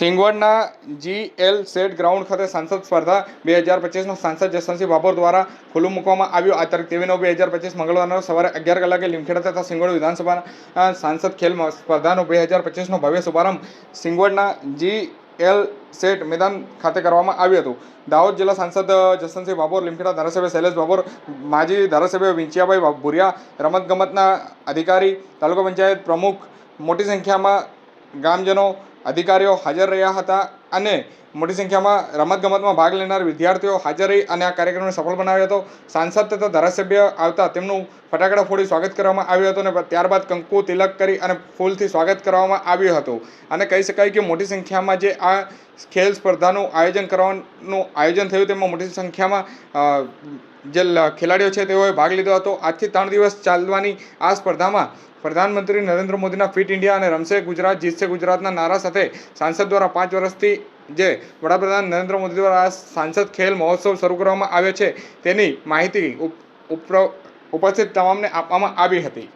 સિંગવડના G L set ground ખાતે સાંસદ સ્પર્ધા બે હજાર પચીસનો સાંસદ જસવંતસિંહ ભાભોર દ્વારા ખુલ્લું મૂકવામાં આવ્યું. આ તારીખ તેવી નવ બે હજાર પચીસ મંગળવારના સવારે અગિયાર કલાકે લીમખેડા તથા સિંગવડ વિધાનસભાના સાંસદ ખેલ સ્પર્ધાનો બે હજાર પચીસનો ભવ્ય શુભારંભ સિંગવડના જી એલ સેટ મેદાન ખાતે કરવામાં આવ્યું હતું. દાહોદ જિલ્લા સાંસદ જસવંતસિંહ ભાભોર લીમખેડા ધારાસભ્ય શૈલેષ ભાભોર માજી ધારાસભ્ય વિંચિયાભાઈ ભુરિયા રમતગમતના અધિકારી, તાલુકા પંચાયત પ્રમુખ, મોટી સંખ્યામાં ગામજનો અધિકારીઓ હાજર રહ્યા હતા અને મોટી સંખ્યામાં રમતગમતમાં ભાગ લેનાર વિદ્યાર્થીઓ હાજર રહી અને આ કાર્યક્રમને સફળ બનાવ્યો હતો. સાંસદ તથા ધારાસભ્ય આવતા તેમનું ફટાકડા ફોડી સ્વાગત કરવામાં આવ્યું હતું અને ત્યારબાદ કંકુ તિલક કરી અને ફૂલથી સ્વાગત કરવામાં આવ્યું હતું. અને કહી શકાય કે મોટી સંખ્યામાં જે આ ખેલ સ્પર્ધાનું આયોજન કરવાનું આયોજન થયું તેમાં મોટી સંખ્યામાં જે ખેલાડીઓ છે તેઓએ ભાગ લીધો હતો. આજથી ત્રણ દિવસ ચાલવાની આ સ્પર્ધામાં પ્રધાનમંત્રી નરેન્દ્ર મોદીના ફિટ ઇન્ડિયા અને રમશે ગુજરાત, જીતશે ગુજરાતના નારા સાથે સાંસદ દ્વારા પાંચ વર્ષથી જે વડાપ્રધાન નરેન્દ્ર મોદી દ્વારા આ સાંસદ ખેલ મહોત્સવ શરૂ કરવામાં આવ્યો છે તેની માહિતી ઉપસ્થિત તમામને આપવામાં આવી હતી.